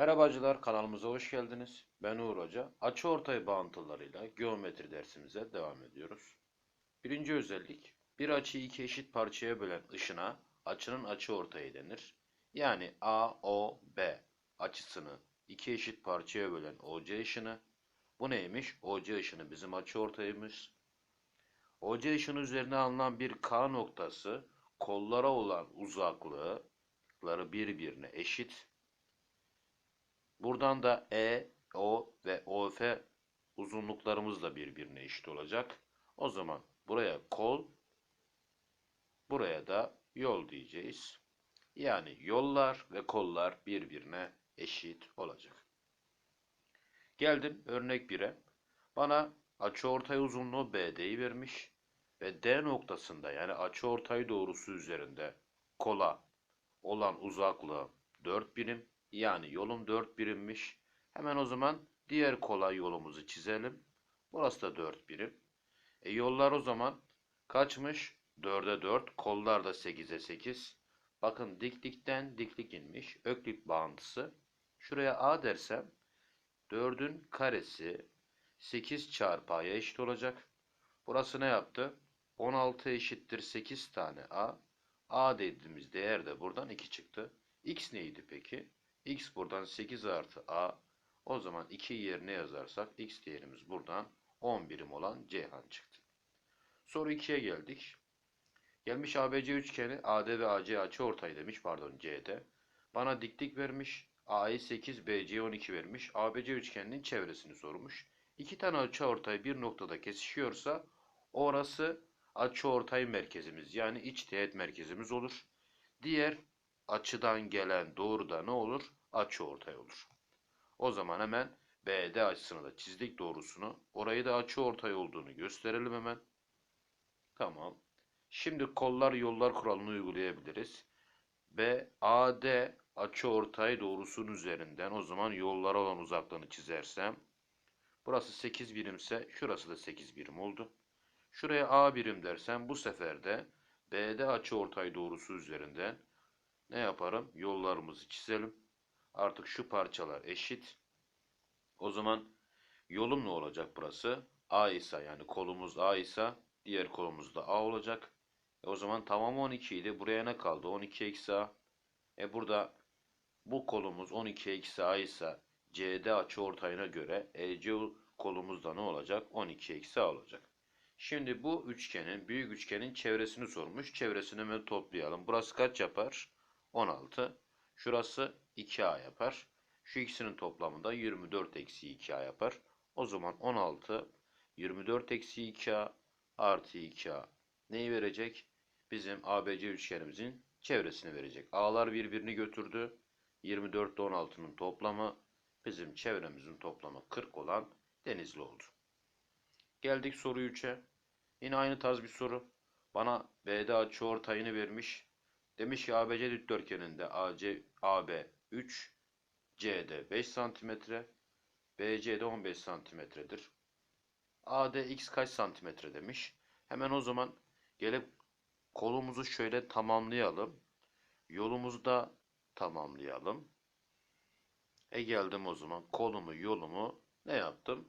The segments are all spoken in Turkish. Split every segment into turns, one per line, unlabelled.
Merhabacılar kanalımıza hoş geldiniz. Ben Uğur Hoca. Açıortay bağıntılarıyla geometri dersimize devam ediyoruz. Birinci özellik, bir açıyı iki eşit parçaya bölen ışına açının açıortayı denir. Yani AOB açısını iki eşit parçaya bölen OC ışını. Bu neymiş? OC ışını bizim açıortayımız. OC ışını üzerine alınan bir K noktası kollara olan uzaklıkları birbirine eşit. Buradan da E, O ve OF uzunluklarımız da birbirine eşit olacak. O zaman buraya kol, buraya da yol diyeceğiz. Yani yollar ve kollar birbirine eşit olacak. Geldim örnek 1'e. Bana açıortay uzunluğu BD'yi vermiş ve D noktasında yani açıortay doğrusu üzerinde kola olan uzaklığı 4 birim yani yolum 4 birimmiş. Hemen o zaman diğer kolay yolumuzu çizelim. Burası da 4 birim. E yollar o zaman kaçmış? 4'e 4. Kollar da 8'e 8. Bakın diklikten diklik inmiş. Öklit bağıntısı. Şuraya A dersem 4'ün karesi 8 çarpı A'ya eşit olacak. Burası ne yaptı? 16 eşittir 8 tane A. A dediğimiz değer de buradan 2 çıktı. X neydi peki? X buradan 8 artı A. O zaman 2 yerine yazarsak X değerimiz buradan 10 birim olan Ceyhan çıktı. Soru 2'ye geldik. Gelmiş ABC üçgeni AD ve AC açıortay demiş pardon CD. Bana diklik vermiş. A'yı 8, BC'ye 12 vermiş. ABC üçgeninin çevresini sormuş. İki tane açıortay bir noktada kesişiyorsa orası açıortay merkezimiz yani iç teğet merkezimiz olur. Diğer açıdan gelen doğruda ne olur? Açıortay olur. O zaman hemen BD açısını da çizdik doğrusunu. Orayı da açıortay olduğunu gösterelim hemen. Tamam. Şimdi kollar yollar kuralını uygulayabiliriz. BAD açıortay doğrusunun üzerinden o zaman yollara olan uzaklığını çizersem burası 8 birimse şurası da 8 birim oldu. Şuraya A birim dersem bu sefer de BD açıortay doğrusu üzerinden ne yaparım? Yollarımızı çizelim. Artık şu parçalar eşit. O zaman yolum ne olacak burası? A ise yani kolumuz A ise diğer kolumuz da A olacak. E o zaman tamam 12 idi. Buraya ne kaldı? 12 eksi A. E burada bu kolumuz 12 eksi A ise CD açıortayına göre EC kolumuz da ne olacak? 12 eksi A olacak. Şimdi bu üçgenin, büyük üçgenin çevresini sormuş. Çevresini hemen toplayalım. Burası kaç yapar? 16. Şurası 2A yapar. Şu ikisinin toplamı da 24 eksi 2A yapar. O zaman 16, 24 eksi 2A artı 2A neyi verecek? Bizim ABC üçgenimizin çevresini verecek. A'lar birbirini götürdü. 24 ile 16'nın toplamı bizim çevremizin toplamı 40 olan Denizli oldu. Geldik soru 3'e. Yine aynı tarz bir soru. Bana BD açıortayını vermiş. Demiş ki ABC dikdörtgeninde AC, AB 3, CD 5 cm, BC'de 15 cm'dir. AD x kaç santimetre demiş. Hemen o zaman gelip kolumuzu şöyle tamamlayalım. Yolumuzu da tamamlayalım. E geldim o zaman kolumu yolumu ne yaptım?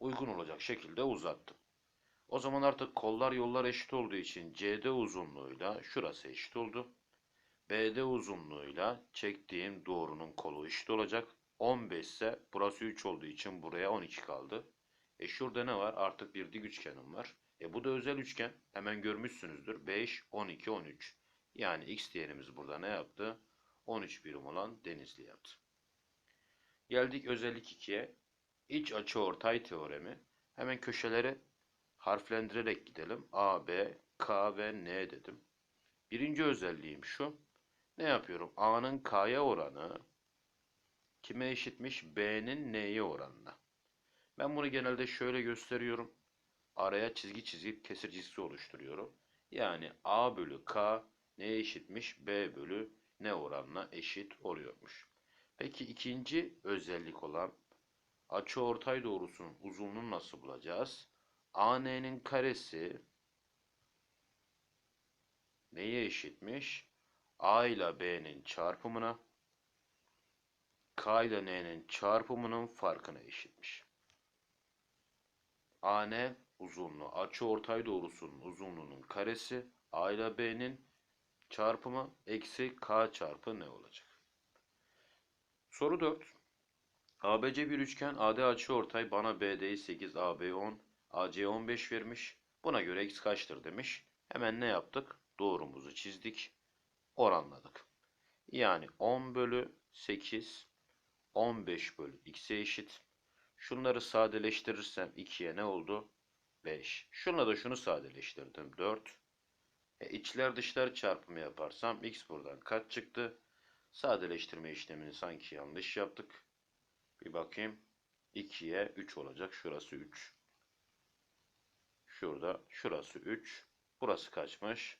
Uygun olacak şekilde uzattım. O zaman artık kollar yollar eşit olduğu için CD uzunluğuyla şurası eşit oldu. BD uzunluğuyla çektiğim doğrunun kolu eşit olacak. 15 ise burası 3 olduğu için buraya 12 kaldı. E şurada ne var? Artık bir dik üçgenim var. E bu da özel üçgen. Hemen görmüşsünüzdür. 5, 12, 13. Yani x değerimiz burada ne yaptı? 13 birim olan Denizli yaptı. Geldik özellik 2'ye. İç açıortay teoremi. Hemen köşeleri harflendirerek gidelim. A, B, K ve N dedim. Birinci özelliğim şu. Ne yapıyorum? A'nın K'ya oranı kime eşitmiş? B'nin N'ye oranına. Ben bunu genelde şöyle gösteriyorum. Araya çizgi çizip kesir çizgisi oluşturuyorum. Yani A bölü K neye eşitmiş? B bölü N oranına eşit oluyormuş. Peki ikinci özellik olan açıortay doğrusunun uzunluğunu nasıl bulacağız? AN'nin karesi neye eşitmiş? A ile B'nin çarpımına. K ile N'nin çarpımının farkına eşitmiş. AN uzunluğu açıortay doğrusunun uzunluğunun karesi A ile B'nin çarpımı eksi K çarpı N olacak. Soru 4. ABC bir üçgen AD açıortay bana BD'yi 8 AB 10 AC 15 vermiş. Buna göre x kaçtır demiş. Hemen ne yaptık? Doğrumuzu çizdik. Oranladık. Yani 10 bölü 8 15 bölü x'e eşit. Şunları sadeleştirirsem 2'ye ne oldu? 5. Şunla da şunu sadeleştirdim. 4. E, içler dışlar çarpımı yaparsam x buradan kaç çıktı? Sadeleştirme işlemini sanki yanlış yaptık. Bir bakayım. 2'ye 3 olacak. Şurası 3. Şurada şurası 3. Burası kaçmış?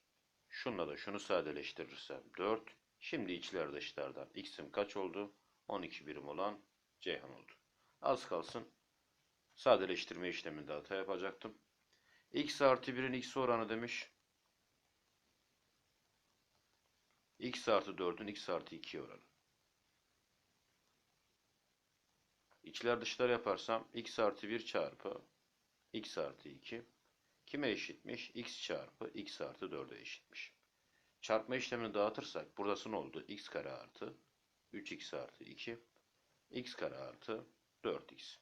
Şunla da şunu sadeleştirirsem 4. Şimdi içler dışlardan x'im kaç oldu? 12 birim olan Ceyhan oldu. Az kalsın sadeleştirme işleminde hata yapacaktım. x artı 1'in x oranı demiş. x artı 4'ün x artı 2 oranı. İçler dışlar yaparsam x artı 1 çarpı x artı 2 kime eşitmiş? x çarpı x artı 4'e eşitmiş. Çarpma işlemini dağıtırsak buradası ne oldu? x kare artı 3x artı 2 x kare artı 4x.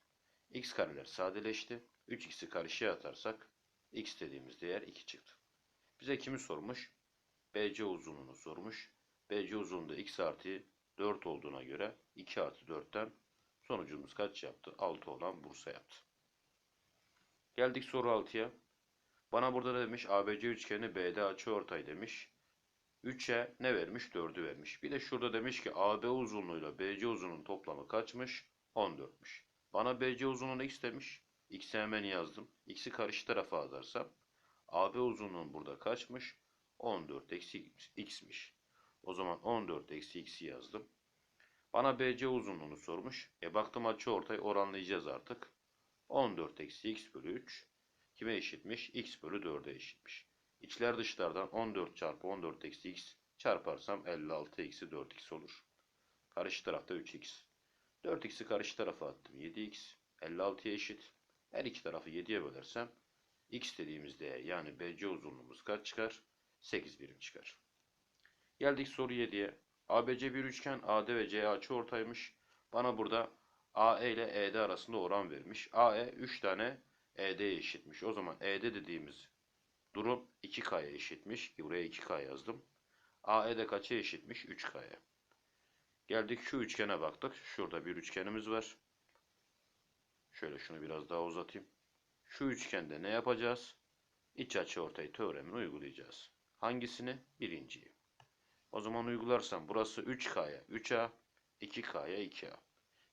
x kareler sadeleşti. 3x'i karşıya atarsak x dediğimiz değer 2 çıktı. Bize kimi sormuş? BC uzunluğunu sormuş. BC uzunluğu x artı 4 olduğuna göre 2 artı 4'ten sonucumuz kaç yaptı? 6 olan Bursa yaptı. Geldik soru 6'ya. Bana burada da demiş ABC üçgeni BD açıortay demiş. 3'e ne vermiş? 4'ü vermiş. Bir de şurada demiş ki AB uzunluğuyla BC uzunluğunun toplamı kaçmış? 14'müş. Bana BC uzunluğunu x demiş. X'i hemen yazdım. X'i karşı tarafa atarsam AB uzunluğun burada kaçmış? 14 eksi x'miş. O zaman 14 eksi x'i yazdım. Bana BC uzunluğunu sormuş. E baktım açı ortay oranlayacağız artık. 14 eksi x bölü 3 kime eşitmiş? x bölü 4'e eşitmiş. İçler dışlardan 14 çarpı 14 eksi x çarparsam 56 eksi 4x olur. Karşı tarafta 3x. 4x'i karşı tarafa attım. 7x. 56'ya eşit. Her iki tarafı 7'ye bölersem x dediğimiz değer yani BC uzunluğumuz kaç çıkar? 8 birim çıkar. Geldik soru 7'ye. ABC bir üçgen AD ve CE açıortaymış. Bana burada AE ile ED arasında oran vermiş. AE 3 tane ED'ye eşitmiş. O zaman ED dediğimiz durum 2K'ya eşitmiş. Ki buraya 2K yazdım. AE de kaça eşitmiş? 3K'ya. Geldik şu üçgene baktık. Şurada bir üçgenimiz var. Şöyle şunu biraz daha uzatayım. Şu üçgende ne yapacağız? İç açıortay teoremini uygulayacağız. Hangisini? Birinciyi. O zaman uygularsam burası 3K'ya 3A, 2K'ya 2A.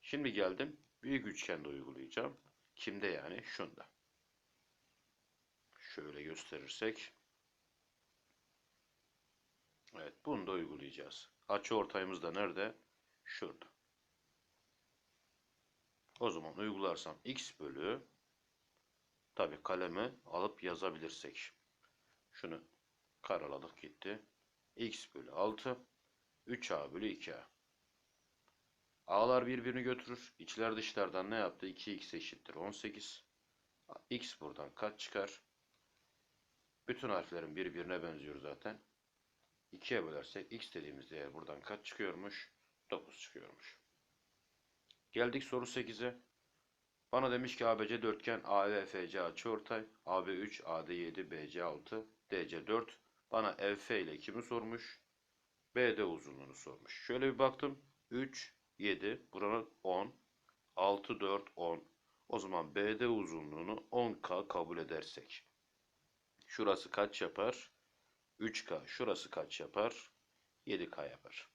Şimdi geldim büyük üçgende uygulayacağım. Kimde yani? Şunda. Şöyle gösterirsek. Evet bunu da uygulayacağız. Açı ortayımız da nerede? Şurada. O zaman uygularsam x bölü tabi kalemi alıp yazabilirsek. Şunu karaladık gitti. x bölü 6 3a bölü 2a. A'lar birbirini götürür. İçler dışlardan ne yaptı? 2x eşittir 18. x buradan kaç çıkar? Bütün harflerin birbirine benziyor zaten. 2'ye bölersek x dediğimiz değer buradan kaç çıkıyormuş? 9 çıkıyormuş. Geldik soru 8'e. Bana demiş ki ABC dörtgen AEFC açıortay. AB 3, AD 7, BC 6, DC 4. Bana EF ile kimi sormuş? BD uzunluğunu sormuş. Şöyle bir baktım. 3, 7, buranın 10, 6, 4, 10. O zaman BD uzunluğunu 10K kabul edersek. Şurası kaç yapar? 3K. Şurası kaç yapar? 7K yapar.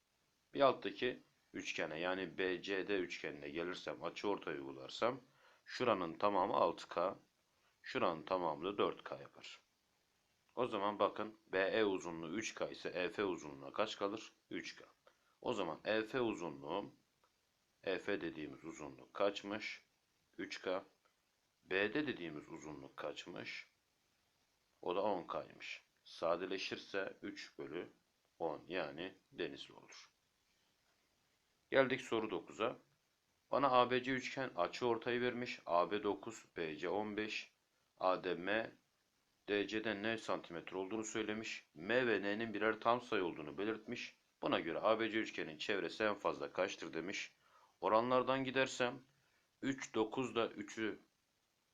Bir alttaki üçgene yani BCD üçgenine gelirsem açıortay uygularsam şuranın tamamı 6K. Şuranın tamamı da 4K yapar. O zaman bakın BE uzunluğu 3K ise EF uzunluğuna kaç kalır? 3K. O zaman EF uzunluğum EF dediğimiz uzunluk kaçmış? 3K. BD dediğimiz uzunluk kaçmış? O da 10K'ymış. Sadeleşirse 3 bölü 10 yani denizli olur. Geldik soru 9'a. Bana ABC üçgen açı ortayı vermiş. AB 9, BC 15, ADM, DC'den ne santimetre olduğunu söylemiş. M ve N'nin birer tam sayı olduğunu belirtmiş. Buna göre ABC üçgenin çevresi en fazla kaçtır demiş. Oranlardan gidersem 3, 9 da 3'ü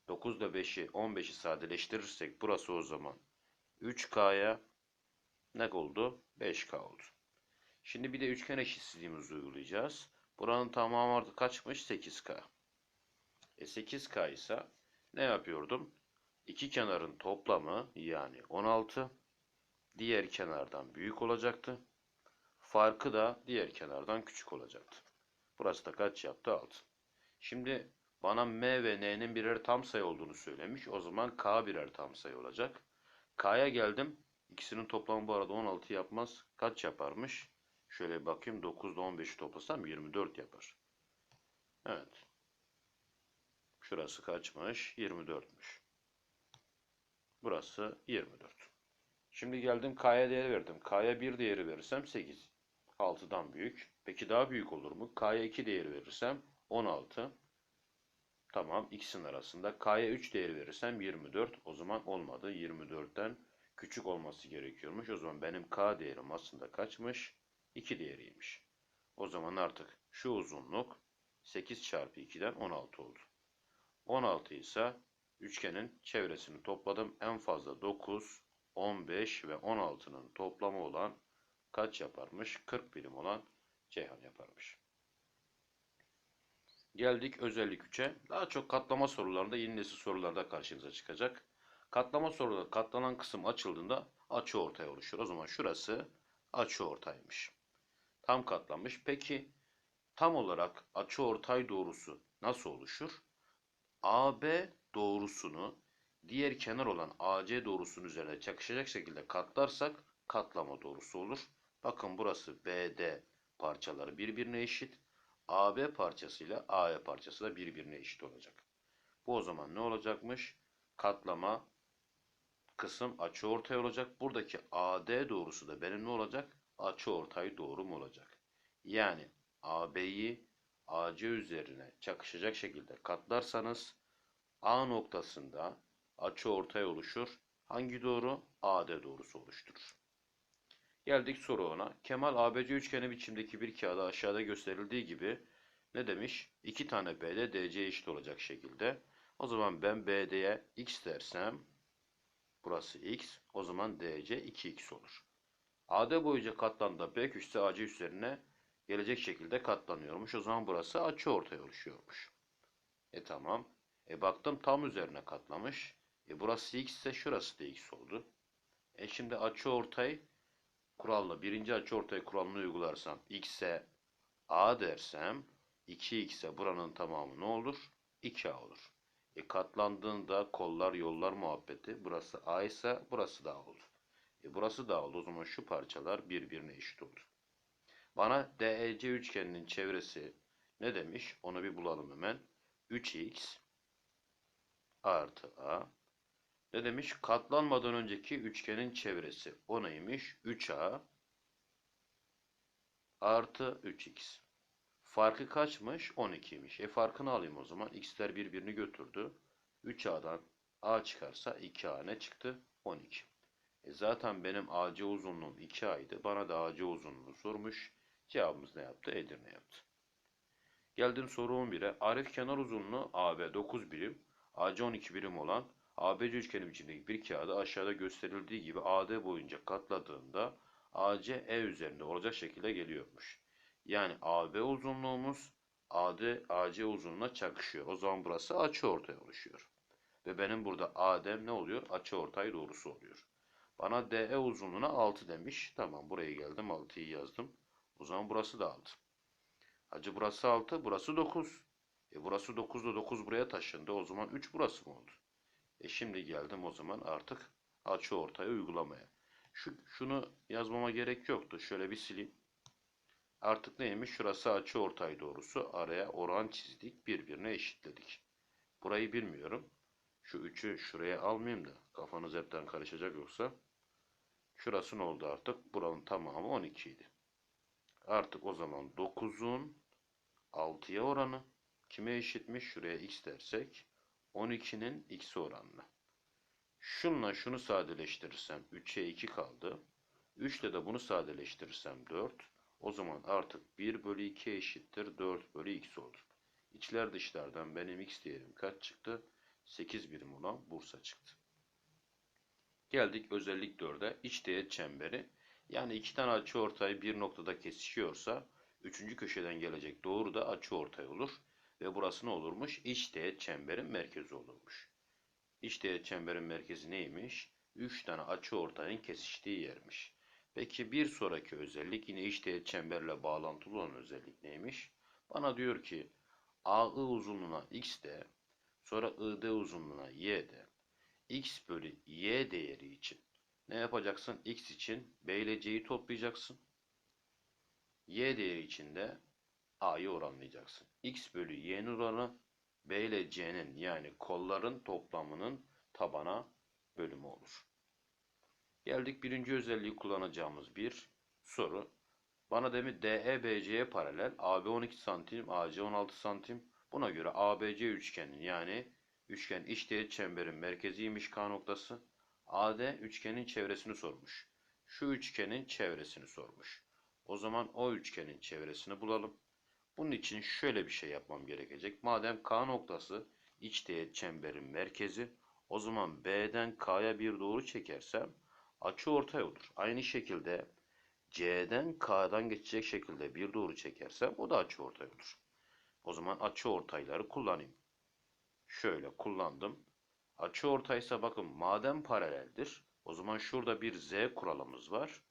9 da 5'i 15'i sadeleştirirsek burası o zaman 3K'ya ne oldu? 5K oldu. Şimdi bir de üçgen eşitsizliğimizi uygulayacağız. Buranın tamamı artık kaçmış? 8K. E 8K ise ne yapıyordum? İki kenarın toplamı yani 16 diğer kenardan büyük olacaktı. Farkı da diğer kenardan küçük olacaktı. Burası da kaç yaptı? 6. Şimdi bana M ve N'nin birer tam sayı olduğunu söylemiş. O zaman K birer tam sayı olacak. K'ya geldim. İkisinin toplamı bu arada 16 yapmaz. Kaç yaparmış? Şöyle bakayım 9 ile 15'i toplasam 24 yapar. Evet. Şurası kaçmış? 24'müş. Burası 24. Şimdi geldim K'ya değer verdim. K'ya 1 değeri verirsem 8. 6'dan büyük. Peki daha büyük olur mu? K'ya 2 değeri verirsem 16. Tamam ikisinin arasında. K'ya 3 değeri verirsem 24. O zaman olmadı. 24'ten küçük olması gerekiyormuş. O zaman benim K değerim aslında kaçmış? 2 değeriymiş. O zaman artık şu uzunluk 8 çarpı 2'den 16 oldu. 16 ise üçgenin çevresini topladım. En fazla 9, 15 ve 16'nın toplamı olan kaç yaparmış? 40 birim olan Ceyhan yaparmış. Geldik özellik 3'e. Daha çok katlama sorularında yeni nesil sorularda karşınıza çıkacak. Katlama soruları katlanan kısım açıldığında açı ortaya oluşur. O zaman şurası açı ortaymış. Tam katlanmış. Peki tam olarak açı ortay doğrusu nasıl oluşur? AB doğrusunu diğer kenar olan AC doğrusunun üzerine çakışacak şekilde katlarsak katlama doğrusu olur. Bakın burası BD parçaları birbirine eşit. AB parçası ile AE parçası da birbirine eşit olacak. Bu o zaman ne olacakmış? Katlama kısım açı ortay olacak. Buradaki AD doğrusu da benim ne olacak? Açı ortay doğrum olacak. Yani AB'yi AC üzerine çakışacak şekilde katlarsanız A noktasında açı ortay oluşur. Hangi doğru? AD doğrusu oluşturur. Geldik soru ona. Kemal ABC üçgeni biçimdeki bir kağıda aşağıda gösterildiği gibi ne demiş? İki tane BD DC eşit olacak şekilde. O zaman ben BD'ye x dersem burası x. O zaman DC 2x olur. AD boyunca katlandığında B köşesi AC üzerine gelecek şekilde katlanıyormuş. O zaman burası açı ortaya oluşuyormuş. E tamam. E baktım tam üzerine katlamış. E burası x ise şurası da x oldu. E şimdi açı ortay kuralını, birinci açı ortay kuralını uygularsam x'e a dersem 2x'e buranın tamamı ne olur? 2a olur. E katlandığında kollar yollar muhabbeti burası a ise burası da a olur. E burası da oldu. O zaman şu parçalar birbirine eşit olur. Bana DEC üçgeninin çevresi ne demiş? Onu bir bulalım hemen. 3x artı a. Ne demiş? Katlanmadan önceki üçgenin çevresi. O neymiş? 3a artı 3x. Farkı kaçmış? 12'ymiş. E farkını alayım o zaman. X'ler birbirini götürdü. 3a'dan a çıkarsa 2a ne çıktı? 12. E zaten benim AC uzunluğum 2a'ydı. Bana da AC uzunluğunu sormuş. Cevabımız ne yaptı? Edirne yaptı. Geldim soru 11'e. Arif kenar uzunluğu AB 9 birim, AC 12 birim olan ABC üçgeni biçimdeki bir kağıdı aşağıda gösterildiği gibi AD boyunca katladığında AC E üzerinde olacak şekilde geliyormuş. Yani AB uzunluğumuz AD AC uzunluğuna çakışıyor. O zaman burası açı ortay oluşuyor. Ve benim burada AD ne oluyor? Açı ortay doğrusu oluyor. Bana DE uzunluğuna 6 demiş. Tamam buraya geldim 6'yı yazdım. O zaman burası da 6. Hacı burası 6, burası 9. E burası 9 da 9 buraya taşındı. O zaman 3 burası mı oldu? E şimdi geldim o zaman artık açı ortaya uygulamaya. Şu, şunu yazmama gerek yoktu. Şöyle bir sileyim. Artık neymiş? Şurası açı ortay doğrusu. Araya oran çizdik. Birbirine eşitledik. Burayı bilmiyorum. Şu 3'ü şuraya almayayım da kafanız hepten karışacak yoksa. Şurası ne oldu artık? Buranın tamamı 12 idi. Artık o zaman 9'un 6'ya oranı kime eşitmiş? Şuraya x dersek 12'nin x'e oranına. Şunla şunu sadeleştirirsem 3'e 2 kaldı. 3 ile de bunu sadeleştirirsem 4. O zaman artık 1 bölü 2 eşittir 4 bölü x oldu. İçler dışlardan benim x değerim kaç çıktı? 8 birim olan Bursa çıktı. Geldik özellik 4'e. İç teğet çemberi. Yani iki tane açı ortay bir noktada kesişiyorsa üçüncü köşeden gelecek doğru da açı ortay olur. Ve burası ne olurmuş? İç teğet çemberin merkezi olurmuş. İç teğet çemberin merkezi neymiş? Üç tane açı ortayın kesiştiği yermiş. Peki bir sonraki özellik yine iç teğet çemberle bağlantılı olan özellik neymiş? Bana diyor ki AI uzunluğuna x de sonra ID uzunluğuna y de x bölü y değeri için ne yapacaksın? x için b ile c'yi toplayacaksın. y değeri için de a'yı oranlayacaksın. x bölü y'nin oranı b ile c'nin yani kolların toplamının tabana bölümü olur. Geldik birinci özelliği kullanacağımız bir soru. Bana demiş DE BC'ye paralel AB 12 santim, AC 16 santim. Buna göre ABC üçgenin yani üçgen iç teğet çemberin merkeziymiş K noktası. AD üçgenin çevresini sormuş. Şu üçgenin çevresini sormuş. O zaman o üçgenin çevresini bulalım. Bunun için şöyle bir şey yapmam gerekecek. Madem K noktası iç teğet çemberin merkezi, o zaman B'den K'ya bir doğru çekersem açı ortay olur. Aynı şekilde C'den K'dan geçecek şekilde bir doğru çekersem o da açı ortay olur. O zaman açı ortayları kullanayım. Şöyle kullandım. Açı ortaysa bakın madem paraleldir o zaman şurada bir Z kuralımız var.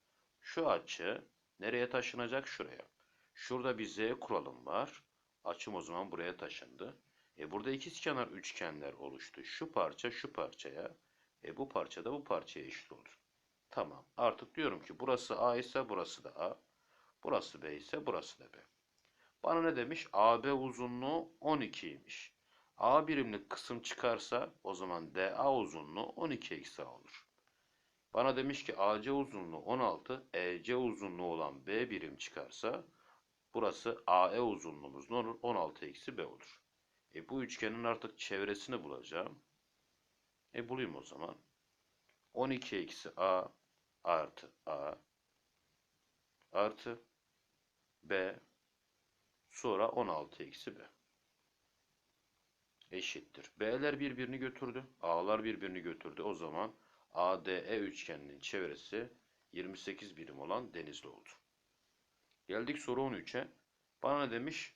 Şu açı nereye taşınacak? Şuraya. Şurada bir Z kuralım var. Açım o zaman buraya taşındı. E burada ikizkenar üçgenler oluştu. Şu parça şu parçaya. E bu parça da bu parçaya eşit olur. Tamam. Artık diyorum ki burası A ise burası da A. Burası B ise burası da B. Bana ne demiş? AB uzunluğu 12'ymiş. A birimlik kısım çıkarsa o zaman DA uzunluğu 12 eksi A olur. Bana demiş ki AC uzunluğu 16, EC uzunluğu olan B birim çıkarsa burası AE uzunluğumuz ne olur? 16 eksi B olur. E bu üçgenin artık çevresini bulacağım. E bulayım o zaman. 12 eksi A artı A artı B sonra 16 eksi B eşittir. B'ler birbirini götürdü. A'lar birbirini götürdü. O zaman ADE üçgeninin çevresi 28 birim olan Denizli oldu. Geldik soru 13'e. Bana ne demiş?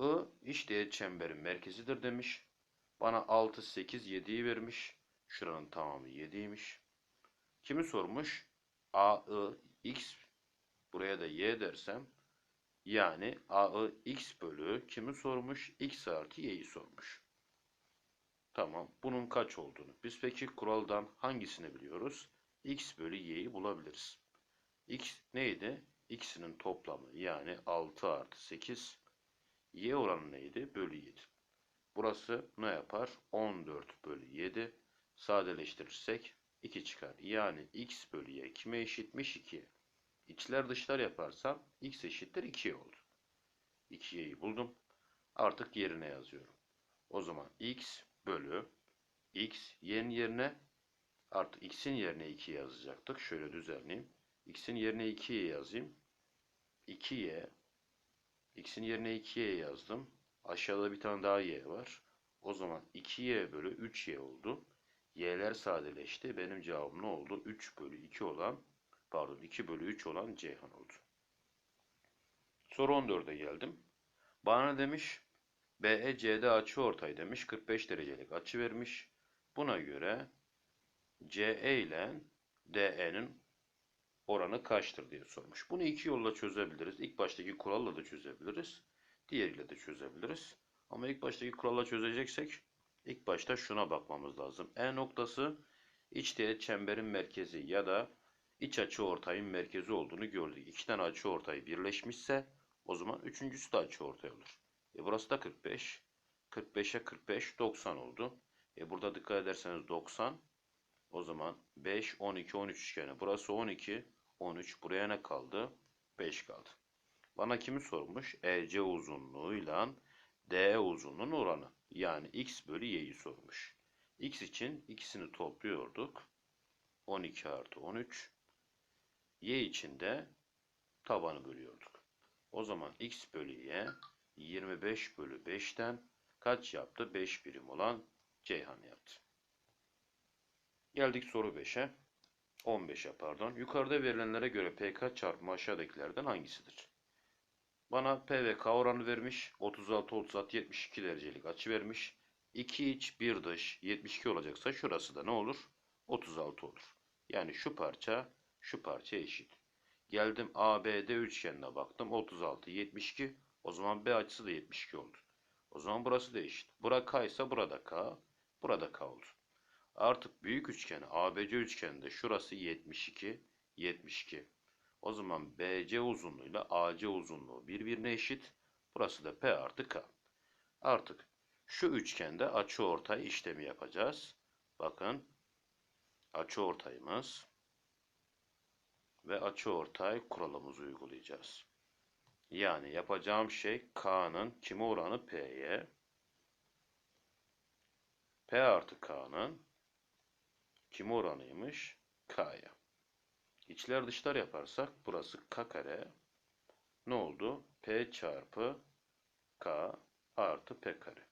I iç teğet çemberin merkezidir demiş. Bana 6, 8, 7'yi vermiş. Şuranın tamamı 7'ymiş. Kimi sormuş? A, I, X. Buraya da Y dersem. Yani A, I, X bölü kimi sormuş? X artı Y'yi sormuş. Tamam. Bunun kaç olduğunu. Biz peki kuraldan hangisini biliyoruz? X bölü Y'yi bulabiliriz. X neydi? X'inin toplamı yani 6 artı 8. Y oranı neydi? Bölü 7. Burası ne yapar? 14 bölü 7. Sadeleştirirsek 2 çıkar. Yani x bölü y kime eşitmiş? 2'ye. İçler dışlar yaparsam x eşittir 2'ye oldu. 2'yeyi buldum. Artık yerine yazıyorum. O zaman x bölü x y'nin yerine artık x'in yerine 2 yazacaktık. Şöyle düzenleyeyim. X'in yerine 2'ye yazayım. 2y x'in yerine 2y yazdım. Aşağıda bir tane daha y var. O zaman 2y bölü 3y oldu. Y'ler sadeleşti. Benim cevabım ne oldu? 3 bölü 2 olan pardon 2 bölü 3 olan Ceyhan oldu. Soru 14'e geldim. Bana demiş? BE açı ortay demiş. 45 derecelik açı vermiş. Buna göre CE ile DE'nin oranı kaçtır diye sormuş. Bunu iki yolla çözebiliriz. İlk baştaki kuralla da çözebiliriz. Diğeriyle de çözebiliriz. Ama ilk baştaki kuralla çözeceksek ilk başta şuna bakmamız lazım. E noktası iç teğet çemberin merkezi ya da iç açı ortayın merkezi olduğunu gördük. İki tane açı ortay birleşmişse o zaman üçüncüsü de açı ortay olur. E burası da 45. 45'e 45 90 oldu. E burada dikkat ederseniz 90 o zaman 5 12 13 üçgeni. Burası 12 13 buraya ne kaldı? 5 kaldı. Bana kimi sormuş? EC uzunluğuyla DE uzunluğunun oranı. Yani x bölü y'yi sormuş. x için ikisini topluyorduk. 12 artı 13. y için de tabanı bölüyorduk. O zaman x bölü y 25 bölü 5'ten kaç yaptı? 5 birim olan Ceyhan yaptı. Geldik soru 5'e. 15'e pardon. Yukarıda verilenlere göre PK çarpımı aşağıdakilerden hangisidir? Bana P ve K oranı vermiş. 36, 36, 72 derecelik açı vermiş. 2 iç 1 dış 72 olacaksa şurası da ne olur? 36 olur. Yani şu parça şu parça eşit. Geldim ABD üçgenine baktım. 36, 72. O zaman B açısı da 72 oldu. O zaman burası da eşit. Bura K ise burada K. Burada K oldu. Artık büyük üçgeni ABC üçgeninde şurası 72, 72. O zaman BC uzunluğuyla AC uzunluğu birbirine eşit. Burası da P artı K. Artık şu üçgende açıortay işlemi yapacağız. Bakın açıortayımız ve açıortay kuralımızı uygulayacağız. Yani yapacağım şey K'nın kime oranı P'ye, P artı K'nın kime oranıymış? K'ya. İçler dışlar yaparsak burası K kare. Ne oldu? P çarpı K artı P kare.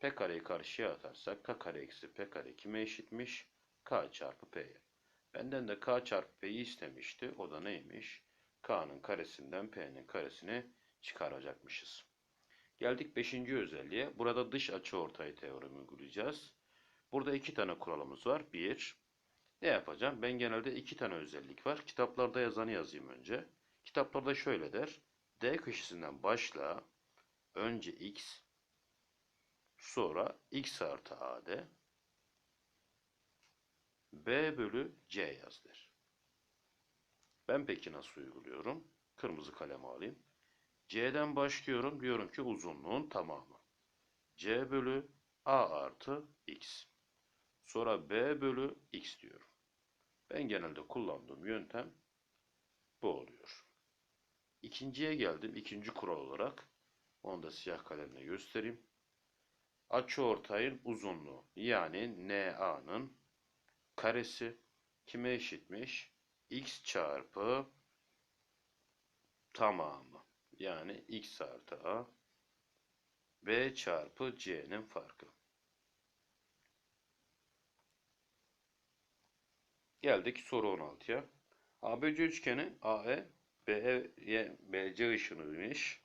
P kareyi karşıya atarsak K kare eksi P kare kime eşitmiş? K çarpı P'ye. Benden de K çarpı P'yi istemişti. O da neymiş? K'nın karesinden P'nin karesini çıkaracakmışız. Geldik 5. özelliğe. Burada dış açı ortay teoremi uygulayacağız. Burada iki tane kuralımız var. Bir, ne yapacağım? Ben genelde iki tane özellik var. Kitaplarda yazanı yazayım önce. Kitaplarda şöyle der. D köşesinden başla. Önce x, sonra x artı AD, B bölü C yaz der. Ben peki nasıl uyguluyorum? Kırmızı kalem alayım. C'den başlıyorum. Diyorum ki uzunluğun tamamı. C bölü A artı X. Sonra B bölü X diyorum. Ben genelde kullandığım yöntem bu oluyor. İkinciye geldim. İkinci kural olarak. Onu da siyah kalemle göstereyim. Açıortayın uzunluğu yani NA'nın karesi kime eşitmiş? X çarpı tamamı. Yani x artı a b çarpı c'nin farkı. Geldik soru 16'ya. ABC üçgeni AE BE BC ışınıymış.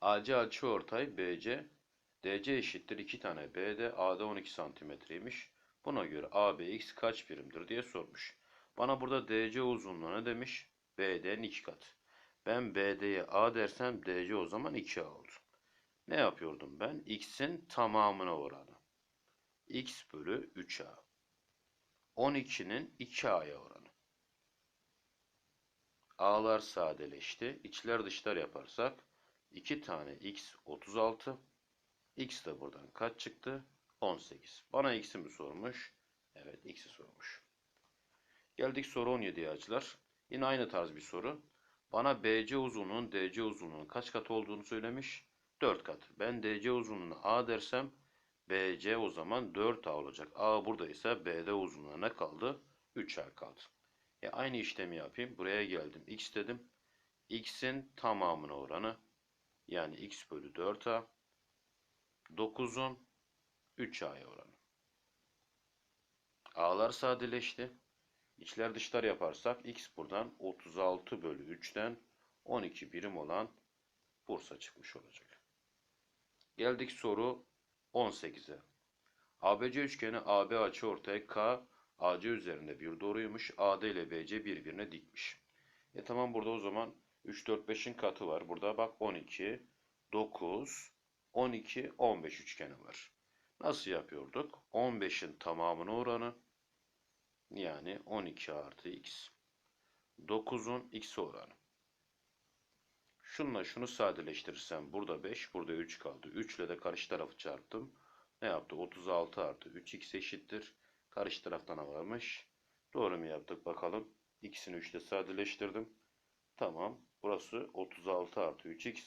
AC açıortay BC DC eşittir 2 tane BD AD 12 santimetreymiş. Buna göre ABX kaç birimdir diye sormuş. Bana burada DC uzunluğu ne demiş? BD'nin 2 katı. Ben BD'ye A dersem DC o zaman 2A oldu. Ne yapıyordum ben? X'in tamamına oranı. X bölü 3A. 12'nin 2A'ya oranı. A'lar sadeleşti. İçler dışlar yaparsak 2 tane X 36. X de buradan kaç çıktı? 18. Bana X'i mi sormuş? Evet X'i sormuş. Geldik soru 17'ye açılar. Yine aynı tarz bir soru. Bana BC uzunluğunun DC uzunluğunun kaç kat olduğunu söylemiş. 4 kat. Ben DC uzunluğunu A dersem BC o zaman 4A olacak. A buradaysa BD uzunluğuna kaldı? 3A kaldı. E aynı işlemi yapayım. Buraya geldim. X dedim. X'in tamamına oranı yani X bölü 4A 9'un 3A'ya oranı. A'lar sadeleşti. İçler dışlar yaparsak x buradan 36 bölü 3'ten 12 birim olan Bursa çıkmış olacak. Geldik soru 18'e. ABC üçgeni AB açı ortaya K AC üzerinde bir doğruymuş. AD ile BC birbirine dikmiş. E tamam burada o zaman 3 4 5'in katı var. Burada bak 12 9 12 15 üçgeni var. Nasıl yapıyorduk? 15'in tamamına oranı yani 12 artı x. 9'un x oranı. Şunla şunu sadeleştirirsem burada 5, burada 3 kaldı. 3 ile de karşı tarafı çarptım. Ne yaptı? 36 artı 3x eşittir. Karşı taraftan varmış? Doğru mu yaptık bakalım. X'ini 3 ile sadeleştirdim. Tamam. Burası 36 artı 3x.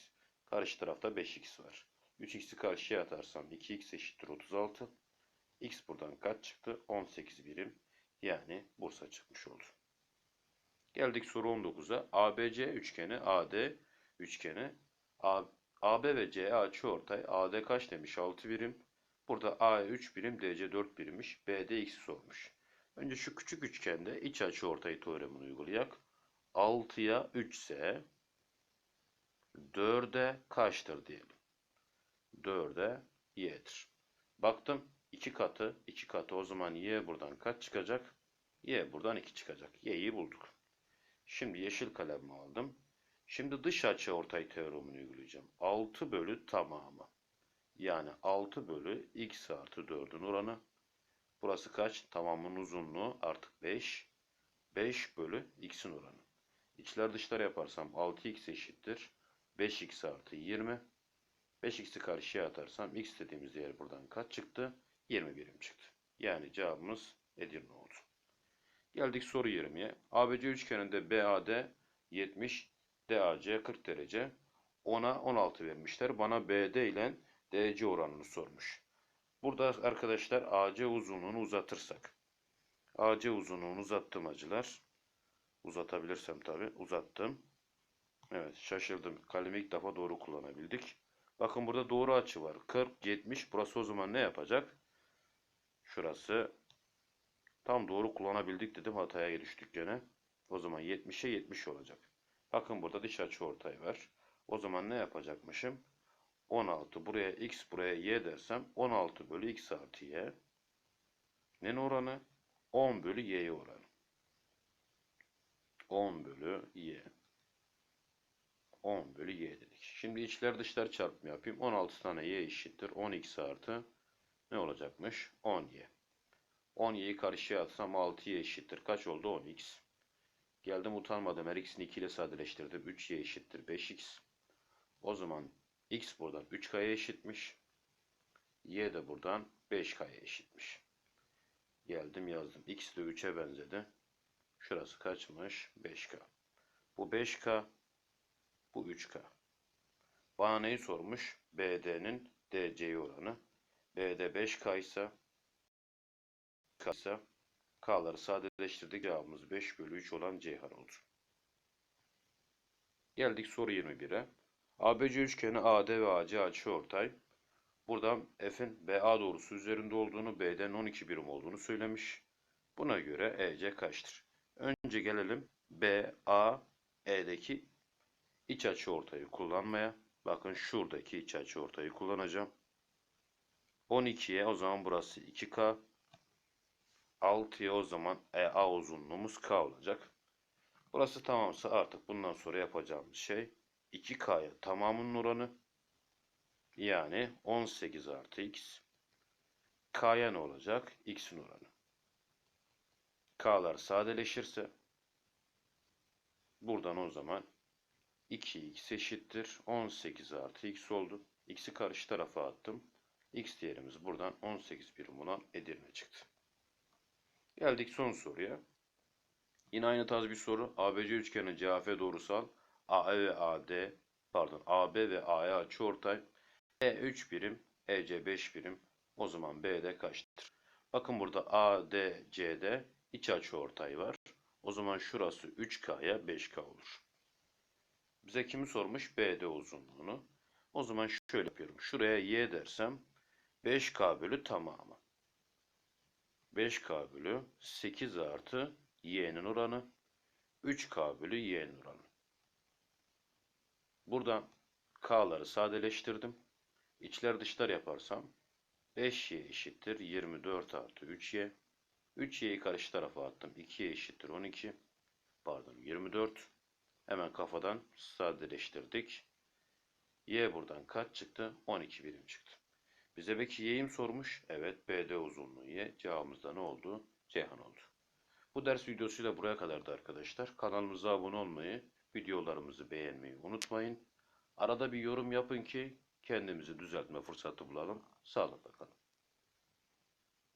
Karşı tarafta 5x var. 3x'i karşıya atarsam 2x eşittir 36. x buradan kaç çıktı? 18 birim. Yani Bursa çıkmış oldu. Geldik soru 19'a. ABC üçgeni AD üçgeni AB ve CE açıortay. AD kaç demiş? 6 birim. Burada A 3 birim, DC 4 birimmiş. BD x'i sormuş. Önce şu küçük üçgende iç açıortay teoremini uygulayak. 6'ya 3 ise 4'e kaçtır diyelim. 4'e y'dir. Baktım 2 katı 2 katı o zaman y buradan kaç çıkacak? y buradan 2 çıkacak. y'yi bulduk. Şimdi yeşil kalemi aldım. Şimdi dış açı ortay teoremini uygulayacağım. 6 bölü tamamı. Yani 6 bölü x artı 4'ün oranı. Burası kaç? Tamamın uzunluğu artık 5. 5 bölü x'in oranı. İçler dışlar yaparsam 6x eşittir. 5x artı 20. 5x'i karşıya atarsam x dediğimiz yer buradan kaç çıktı? 20 birim çıktı. Yani cevabımız Edirne oldu. Geldik soru 20'ye. ABC üçgeninde BAD 70, DAC 40 derece. Ona 16 vermişler. Bana BD ile DC oranını sormuş. Burada arkadaşlar AC uzunluğunu uzatırsak. AC uzunluğunu uzattım acılar. Uzatabilirsem tabi uzattım. Evet şaşırdım. Kalemi ilk defa doğru kullanabildik. Bakın burada doğru açı var. 40, 70. Burası o zaman ne yapacak? Şurası tam doğru kullanabildik dedim. Hataya düştük gene. O zaman 70'e 70 olacak. Bakın burada dış açı ortay var. O zaman ne yapacakmışım? 16 buraya x buraya y dersem 16 bölü x artı y. Nenin oranı? 10 bölü y'ye oranı. 10 bölü y. 10 bölü y dedik. Şimdi içler dışlar çarpımı yapayım. 16 tane y eşittir. 10x artı ne olacakmış? 10y. 10y'yi karşıya atsam 6y eşittir. Kaç oldu? 10x. Geldim utanmadım. Her ikisini 2 ile sadeleştirdim. 3y eşittir. 5x. O zaman x buradan 3k'ya eşitmiş. y de buradan 5k'ya eşitmiş. Geldim yazdım. x de 3'e benzedi. Şurası kaçmış? 5k. Bu 5k. Bu 3k. Bana neyi sormuş? BD'nin DC'ye oranı. BD 5k ise K ise K'ları sadeleştirdik. Cevabımız 5 bölü 3 olan Ceyhan oldu. Geldik soru 21'e. ABC üçgeni AD ve AC açıortay. Buradan F'in BA doğrusu üzerinde olduğunu, B'den 12 birim olduğunu söylemiş. Buna göre EC kaçtır? Önce gelelim BA E'deki iç açıortayı kullanmaya. Bakın şuradaki iç açıortayı kullanacağım. 12'ye o zaman burası 2K. 6'ya o zaman EA uzunluğumuz K olacak. Burası tamamsa artık bundan sonra yapacağımız şey 2K'ya tamamının oranı yani 18 artı X. K'ya ne olacak? X'in oranı. K'lar sadeleşirse buradan o zaman 2x eşittir 18 artı x oldu. X'i karşı tarafa attım. X değerimiz buradan 18 birim olan Edirne çıktı. Geldik son soruya. Yine aynı tarz bir soru. ABC üçgenin CAF doğrusal AE ve AD pardon AB ve AE açıortay E 3 birim, EC 5 birim. O zaman BD kaçtır? Bakın burada ADC'de iç açıortay var. O zaman şurası 3K'ya 5K olur. Bize kimi sormuş? BD uzunluğunu. O zaman şöyle yapıyorum. Şuraya Y dersem 5K bölü tamamı. 5K bölü 8 artı Y'nin oranı. 3K bölü Y'nin oranı. Buradan K'ları sadeleştirdim. İçler dışlar yaparsam 5Y eşittir 24 artı 3Y. 3Y'yi karşı tarafa attım. 2Y eşittir 12. Pardon 24. Hemen kafadan sadeleştirdik. Y buradan kaç çıktı? 12 birim çıktı. Bize peki Y'yi mi sormuş? Evet BD uzunluğu Y. Cevabımız da ne oldu? Ceyhan oldu. Bu ders videosuyla buraya kadardı arkadaşlar. Kanalımıza abone olmayı, videolarımızı beğenmeyi unutmayın. Arada bir yorum yapın ki kendimizi düzeltme fırsatı bulalım. Sağlıkla kalın.